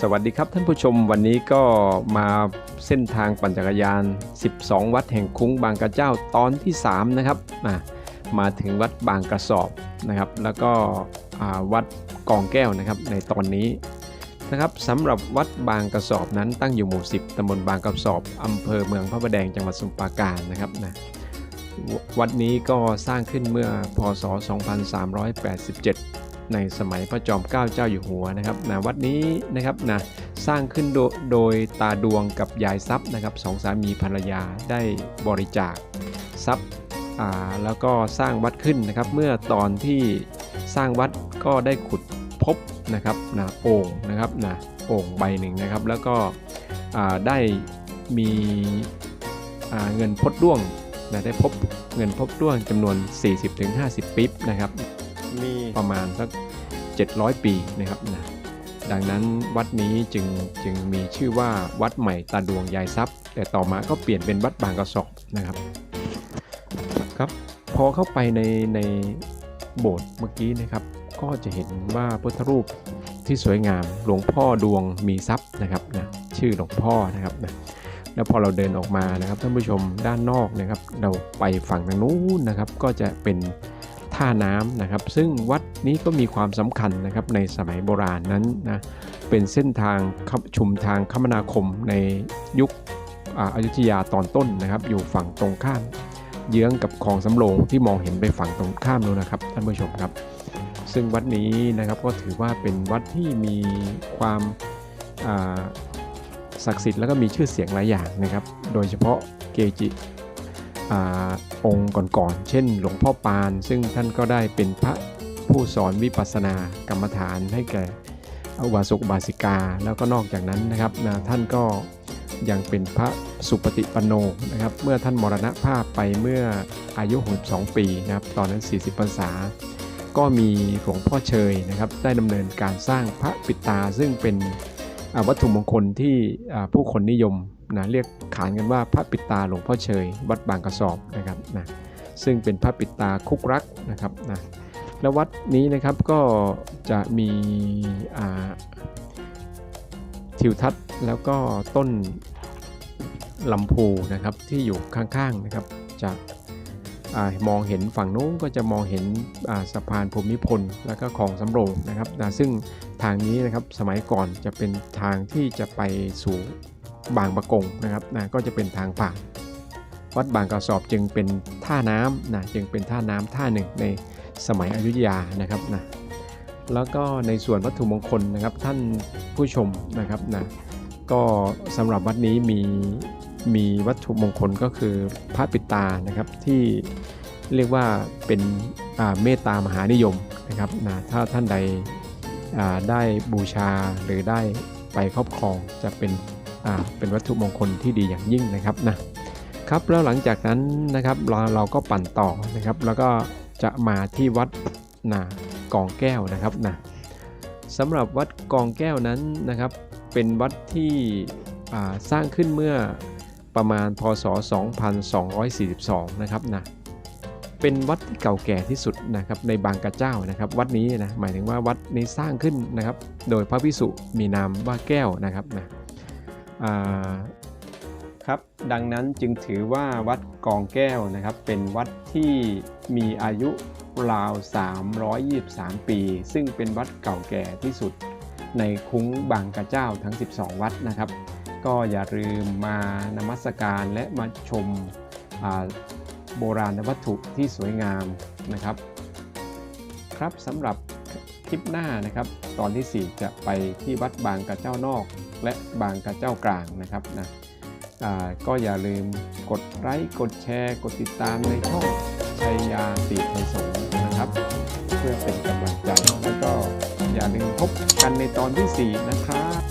สวัสดีครับท่านผู้ชมวันนี้ก็มาเส้นทางปั่นจักรยาน 12 วัดแห่งคุ้งบางกระเจ้าตอนที่ 3 นะครับมามาถึงวัดบางกระสอบนะครับ แล้วก็วัดกองแก้วนะครับในตอนนี้นะครับสำหรับวัดบางกระสอบนั้นตั้งอยู่หมู่ 10ตำบลบางกระสอบอำเภอเมืองพระประแดงจังหวัดสมุพรปราการนะครับนะวัดนี้ก็สร้างขึ้นเมื่อพศ 2387 ในสมัยพระจอมเกล้าเจ้าอยู่หัวนะครับนะวัดนี้นะครับนะสร้างขึ้นโดโดยตาดวงกับยายทรัพย์นะครับสองสามีภรรยาได้บริจาคทรัพย์แล้วก็สร้างวัดขึ้นนะครับเมื่อตอนที่สร้างวัดก็ได้ขุดพบนะครับนะโอ่งนะครับนะโอ่งใบหนึ่งนะครับ แล้วก็ได้มีเงินพดด้วงนะได้พบเงินพบด้วงจำนวน 40-50 ปิ๊บนะครับ มีประมาณสัก 700 ปีนะครับนะดังนั้นวัดนี้จึงจึงมีชื่อว่าวัดใหม่ตาดวงยายทรัพย์ แต่ต่อมาก็เปลี่ยนเป็นวัดบางกระสอบนะครับครับพอเข้าไปในในโบสถ์เมื่อกี้นะครับ ก็จะเห็นว่าพุทธรูปที่สวยงามหลวงพ่อดวงมีทรัพย์นะครับนะชื่อหลวงพ่อนะครับนะแล้วพอเราเดินออกมานะครับท่านผู้ชมด้านนอกนะครับ เราไปฝั่งทางนู้นนะครับ ก็จะเป็น ท่าน้ำนะครับ ซึ่งวัดนี้ก็มีความสำคัญนะครับในสมัยโบราณนั้นนะเป็นเส้นทางชุมทางคมนาคมในยุคอายุธยาตอนต้นนะครับ อยู่ฝั่งตรงข้าม เยื้องกับคลองสำโรงที่มองเห็นไปฝั่งตรงข้ามนู้นนะครับท่านผู้ชมครับ ซึ่งวัดนี้นะครับก็ถือว่าเป็นวัดที่มีความศักดิ์สิทธิ์แล้วก็มีชื่อเสียงหลายอย่างนะครับ โดยเฉพาะเกจิ อองค์ก่อนๆ เช่น หลวงพ่อปาน ซึ่งท่านก็ได้เป็นพระผู้สอนวิปัสสนากรรมฐานให้แก่อุบาสกอุบาสิกา แล้วก็นอกจากนั้นนะครับนะท่านก็ยังเป็นพระสุปฏิปันโนนะครับ เมื่อท่านมรณภาพไปเมื่ออายุ 62 ปีนะครับ ตอนนั้น 40พรรษา ก็มีหลวงพ่อเชยนะครับ ได้ดำเนินการสร้างพระปิตาซึ่งเป็นวัตถุมงคลที่ผู้คนนิยม นะเรียกขานกันว่าพระปิตาหลวงพ่อเชย วัดบางกระสอบนะครับนะซึ่งเป็นพระปิตาคุกรักนะครับนะแล้ววัดนี้นะครับก็จะมีทิวทัศน์แล้วก็ต้นลำพูนะครับที่อยู่ข้างๆนะครับจะมองเห็นฝั่งโน้นก็จะมองเห็นสะพานภูมิพลแล้วก็คลองสำโรงนะครับนะซึ่งทางนี้นะครับสมัยก่อนจะเป็นทางที่จะไปสู่ บางประกงนะครับนะก็จะเป็นทางผ่านวัดบางกระสอบจึงเป็นท่าน้ำนะจึงเป็นท่าน้ำท่าหนึ่งในสมัยอยุธยานะครับนะแล้วก็ในส่วนวัตถุมงคลนะครับท่านผู้ชมนะครับนะก็สำหรับวัดนี้มีมีวัตถุมงคลก็คือพระปิตานะครับที่เรียกว่าเป็นเมตตามหานิยมนะครับนะถ้าท่านใดได้บูชาหรือได้ไปครอบครองจะเป็น เป็นวัตถุมงคลที่ดีอย่างยิ่งนะครับนะครับแล้วหลังจากนั้นนะครับเราเราก็ปั่นต่อนะครับ แล้วก็จะมาที่วัดนากองแก้วนะครับนะสำหรับวัดกองแก้วนั้นนะครับ เป็นวัดที่อ่าสร้างขึ้นเมื่อประมาณพศ 2242 นะครับนะเป็นวัดที่เก่าแก่ที่สุดนะครับในบางกระเจ้านะครับ วัดนี้นะหมายถึงว่าวัดนี้สร้างขึ้นนะครับ โดยพระพิสุมีนามว่าแก้วนะครับนะอ่า ครับดังนั้นจึงถือว่าวัดกองแก้วนะครับ เป็นวัดที่มีอายุราว 323 ปี ซึ่งเป็นวัดเก่าแก่ที่สุด ในคุ้งบางกระเจ้าทั้ง 12 วัดนะครับ ก็อย่าลืมมานมัสการและมาชมาโบราณวัตถุที่สวยงามนะครับ ครับสำหรับ คลิปหน้านะครับ ตอนที่ 4 จะไปที่วัดบางกระเจ้านอก และบางกระเจ้ากลางนะครับนะก็อย่าลืมกดไลค์กดแชร์ กดติดตามในช่องชัยยาสีไทยสงฆ์นะครับ เพื่อเป็นกำลังใจแล้วก็อย่าลืมพบกันในตอนที่ 4 นะครับ